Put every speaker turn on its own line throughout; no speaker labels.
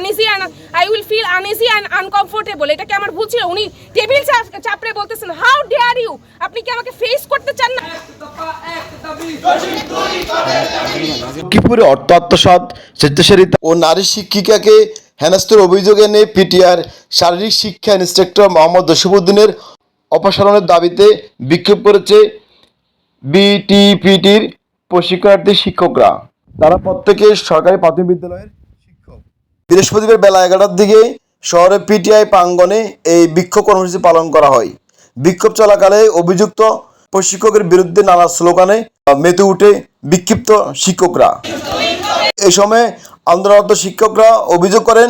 Uneasy I will feel uneasy and uncomfortable এটা কি আমার ভুল ছিল? উনি টেবিল চাপড়ে বলতেছেন হাউ ডেয়ার ইউ আপনি কি আমাকে ফেস করতে চান না?
লক্ষ্মীপুরে অর্থ স্বেচ্ছাসেবিতা ও নারী শিক্ষিকাকে হেনস্তের অভিযোগ এনে পিটিআর শারীরিক শিক্ষা ইন্সট্রাক্টর মোহাম্মদ জসিবুদ্দিনের অপসারণের দাবিতে বিক্ষোভ করেছে বিটিপিটির প্রশিক্ষণার্থী শিক্ষকরা। তারা প্রত্যেকে সরকারি প্রাথমিক বিদ্যালয়ের বৃহস্পতিবার বেলা এগারোটার দিকে শহরের পিটিআই প্রাঙ্গনে এই বিক্ষোভ কর্মসূচি পালন করা হয়। বিক্ষোভ চলাকালে অভিযুক্ত প্রশিক্ষকের বিরুদ্ধে নানা স্লোগানে মেতে উঠে বিক্ষিপ্ত শিক্ষকরা। এই সময় আন্দোলনরত শিক্ষকরা অভিযোগ করেন,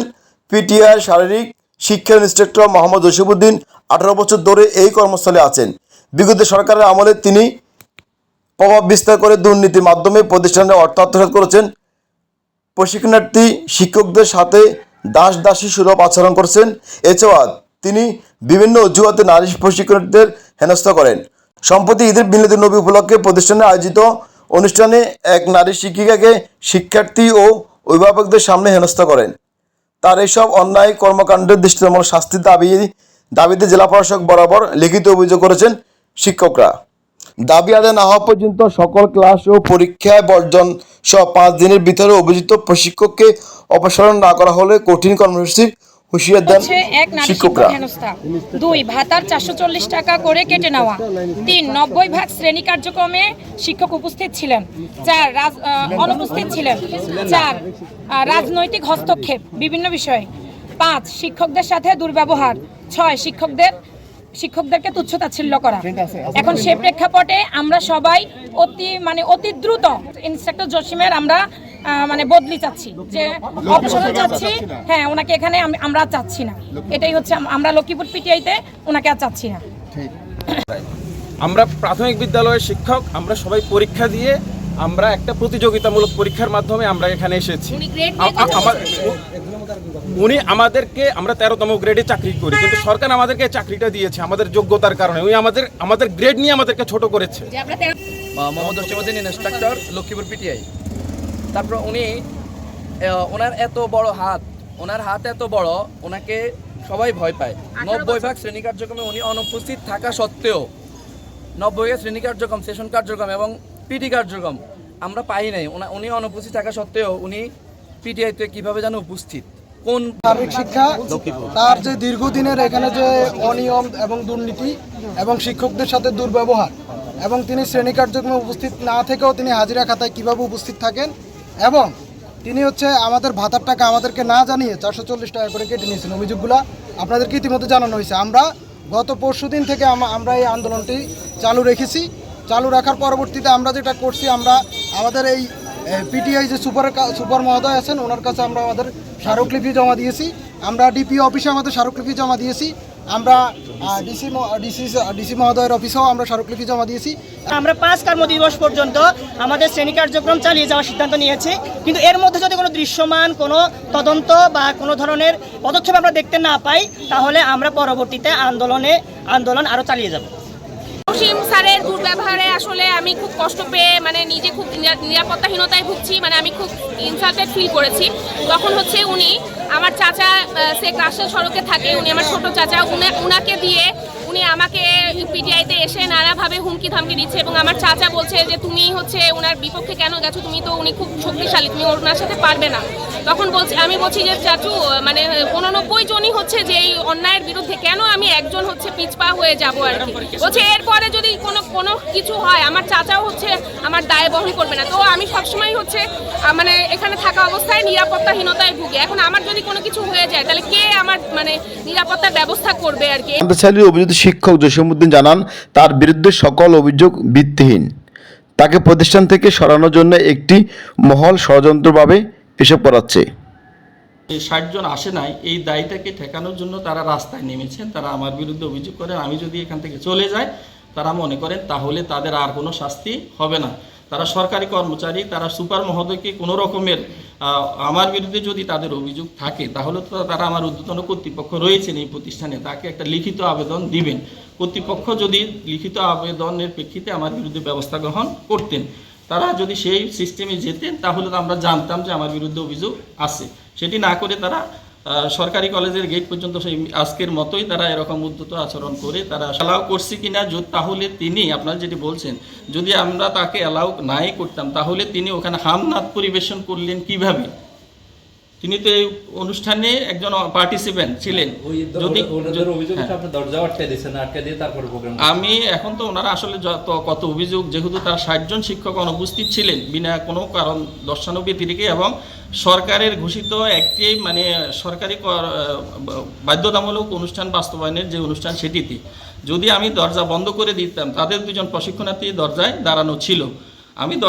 পিটিআই শারীরিক শিক্ষা ইন্সট্রাক্টর মোহাম্মদ জসিবুদ্দিন আঠারো বছর ধরে এই কর্মস্থলে আছেন। বিগত সরকারের আমলে তিনি প্রভাব বিস্তার করে দুর্নীতির মাধ্যমে প্রতিষ্ঠানের অর্থ আত্মসাৎ করেছেন প্রশিক্ষণার্থী, শিক্ষকদের সাথে দাস দাসী সুলভ আচরণ করছেন। এছাড়া তিনি বিভিন্ন অজুহাতে নারী প্রশিক্ষণার্থীদের হেনস্থা করেন। সম্প্রতি ঈদের বিনোদী নবী উপলক্ষে প্রতিষ্ঠানে আয়োজিত অনুষ্ঠানে এক নারী শিক্ষিকাকে শিক্ষার্থী ও অভিভাবকদের সামনে হেনস্থা করেন। তার এইসব অন্যায় কর্মকাণ্ডের দৃষ্টিমূলক শাস্তির দাবি দাবিতে জেলা প্রশাসক বরাবর লিখিত অভিযোগ করেছেন শিক্ষকরা। দাবি আদায় না হওয়া পর্যন্ত সকল ক্লাস ও পরীক্ষায় বর্জন সহ পাঁচ দিনের ভিতরে অভিযুক্ত প্রশিক্ষককে অপসারণ না করা হলে কঠিন কর্মসূচির হুঁশিয়ার দেন শিক্ষকরা।
দুই ভাতার চারশো চল্লিশ টাকা করে কেটে নেওয়া। তিন নব্বই ভাগ শ্রেণি কার্যক্রমে শিক্ষক উপস্থিত ছিলেন। চার অনুপস্থিত ছিলেন। চার রাজনৈতিক হস্তক্ষেপ বিভিন্ন বিষয়ে। পাঁচ শিক্ষকদের সাথে দুর্ব্যবহার। ছয় শিক্ষকদের শিক্ষকদেরকে তুচ্ছতাচ্ছিল্য করা। এখন সে প্রেক্ষাপটে আমরা সবাই অতি মানে অতি দ্রুত ইন্সট্রাক্টর জসিমের আমরা আহ, মানে বদলি চাচ্ছি। যে অপসারণ চাচ্ছি হ্যাঁ ওনাকে এখানে আমরা আর চাচ্ছি না। এটাই হচ্ছে আমরা লক্ষ্মীপুর পিটিআইতে ওনাকে আর চাচ্ছি না।
আমরা প্রাথমিক বিদ্যালয়ের শিক্ষক আমরা সবাই পরীক্ষা দিয়ে আমরা একটা প্রতিযোগিতামূলক পরীক্ষার মাধ্যমে আমরা এখানে এসেছি। উনি আমাদেরকে আমরা তেরোতম গ্রেডে চাকরি করি কিন্তু সরকার আমাদেরকে চাকরিটা দিয়েছে আমাদের যোগ্যতার কারণে। উনি আমাদের আমাদের গ্রেড নিয়ে আমাদেরকে ছোট করেছে।
মোহাম্মদ জসিমুদ্দিন ইনস্ট্রাক্টর লক্ষ্মীপুর পিটিআই তারপর উনি ওনার এত বড় হাত ওনার হাত এত বড় ওনাকে সবাই ভয় পায়। নব্বই ভাগ শ্রেণি কার্যক্রমে উনি অনুপস্থিত থাকা সত্ত্বেও নব্বই ভাগ শ্রেণি কার্যক্রম সেশন কার্যক্রম এবং পিটি কার্যক্রম আমরা পাই নাই। উনি অনুপস্থিত থাকা সত্ত্বেও উনি পিটিআইতে কীভাবে যেন উপস্থিত। কোন
শারীরিক শিক্ষা তার যে দীর্ঘদিনের এখানে যে অনিয়ম এবং দুর্নীতি এবং শিক্ষকদের সাথে দুর্ব্যবহার এবং তিনি শ্রেণি কার্যক্রমে উপস্থিত না থেকেও তিনি হাজিরা খাতায় কীভাবে উপস্থিত থাকেন এবং তিনি হচ্ছে আমাদের ভাতার টাকা আমাদেরকে না জানিয়ে চারশো চল্লিশ টাকা করে কেটে নিয়েছেন অভিযোগগুলো আপনাদেরকে ইতিমধ্যে জানানো হয়েছে। আমরা গত পরশু দিন থেকে আমরা এই আন্দোলনটি চালু রেখেছি। চালু রাখার পরবর্তীতে আমরা যেটা করছি আমরা আমাদের এই পিটিআই যে সুপার সুপার মহোদয় আছেন, ওনার কাছে আমরা আমাদের স্মারকলিপি জমা দিয়েছি। আমরা ডিপি অফিসে আমাদের স্মারকলিপি জমা দিয়েছি। আমরা ডিসি ডিসি ডিসি মহোদয়ের অফিসেও আমরা স্মারকলিপি জমা দিয়েছি।
আমরা পাঁচ কর্ম দিবস পর্যন্ত আমাদের শ্রেণি কার্যক্রম চালিয়ে যাওয়ার সিদ্ধান্ত নিয়েছি। কিন্তু এর মধ্যে যদি কোনো দৃশ্যমান, কোনো তদন্ত বা কোনো ধরনের পদক্ষেপ আমরা দেখতে না পাই, তাহলে আমরা পরবর্তীতে আন্দোলনে, আন্দোলন আরও চালিয়ে যাব।
জসিম স্যারের দুর্ব্যবহারে আসলে আমি খুব কষ্ট পেয়ে মানে নিজে খুব নিরাপত্তাহীনতায় ভুগছি মানে আমি খুব ইনসাল্টেড ফিল করেছি। তখন হচ্ছে উনি আমার চাচা সে কাশের সড়কে থাকে, উনি আমার ছোট চাচা, উনি- উনাকে দিয়ে উনি আমাকে পিটিআইতে এসে নানাভাবে হুমকি ধামকি দিচ্ছে এবং আমার চাচা বলছে যে, তুমি হচ্ছে ওনার বিপক্ষে কেন গেছো? তুমি তো উনি খুব শক্তিশালী, তুমি ওনার সাথে পারবে না। তখন বলছি, আমি বলছি যে, চাচু মানে উননব্বই জনই হচ্ছে যে এই অন্যায়ের বিরুদ্ধে, কেন আমি একজন হচ্ছে পিছপা হয়ে যাব আর কি? বলছে, এরপরে যদি কোনো কোনো কিছু হয়, আমার চাচাও হচ্ছে আমার দায় বহন করবে না। তো আমি সবসময় হচ্ছে মানে এখানে থাকা অবস্থায় নিরাপত্তাহীনতায় ভুগে। এখন আমার যদি কোনো কিছু হয়ে যায়, তাহলে কে আমার মানে নিরাপত্তার ব্যবস্থা করবে আর কি?
শিক্ষক জসিমুদ্দিন জানান, তার বিরুদ্ধে সকল অভিযোগ ভিত্তিহীন। তাকে প্রতিষ্ঠান থেকে সরানোর জন্য একটি মহল ষড়যন্ত্রভাবে এসব করাচ্ছে
এই ষাট জন আসে নাই, এই দায়টাকে ঠেকানোর জন্য তারা রাস্তায় নেমেছেন, তারা আমার বিরুদ্ধে অভিযোগ করেন, আমি যদি এখান থেকে চলে যাই, তারা মনে করেন তাহলে তাদের আর কোনো শাস্তি হবে না। তারা সরকারি কর্মচারী, তারা সুপার মহোদয়কে কোনো রকমের আমার বিরুদ্ধে যদি তাদের অভিযোগ থাকে, তাহলে তো তারা আমার ঊর্ধ্বতন কর্তৃপক্ষ রয়েছেন এই প্রতিষ্ঠানে। তাকে একটা লিখিত আবেদন দিবেন। কর্তৃপক্ষ যদি লিখিত আবেদনের প্রেক্ষিতে আমার বিরুদ্ধে ব্যবস্থা গ্রহণ করতেন, তারা যদি সেই সিস্টেমে যেতেন, তাহলে তো আমরা জানতাম যে আমার বিরুদ্ধে অভিযোগ আছে। সেটি না করে তারা সরকারি কলেজের গেট পর্যন্ত সেই আজকের মতোই তারা এরকম উদ্যত আচরণ করে, তারা অ্যালাউ করছে কি না তাহলে তিনি, আপনারা যেটি বলছেন, যদি আমরা তাকে অ্যালাউ নাই করতাম, তাহলে তিনি ওখানে হামনাথ পরিবেশন করলেন কীভাবে? তিনি তো এই অনুষ্ঠানে একজন পার্টিসিপেন্ট ছিলেন। যদি হ্যাঁ।
তারপরে প্রোগ্রাম
আমি এখন তো ওনারা আসলে যত কত অভিযোগ যেহেতু তার ষাট জন শিক্ষক অনুপস্থিত ছিলেন বিনা কোনো কারণ দর্শানো ব্যতিরেকে এবং সরকারের ঘোষিত একটি মানে সরকারি বাধ্যতামূলক অনুষ্ঠান বাস্তবায়নের যে অনুষ্ঠান সেটিতে যদি আমি দরজা বন্ধ করে দিতাম তাদের দুজন প্রশিক্ষণার্থী দরজায় দাঁড়ানো ছিল। আমি দরজা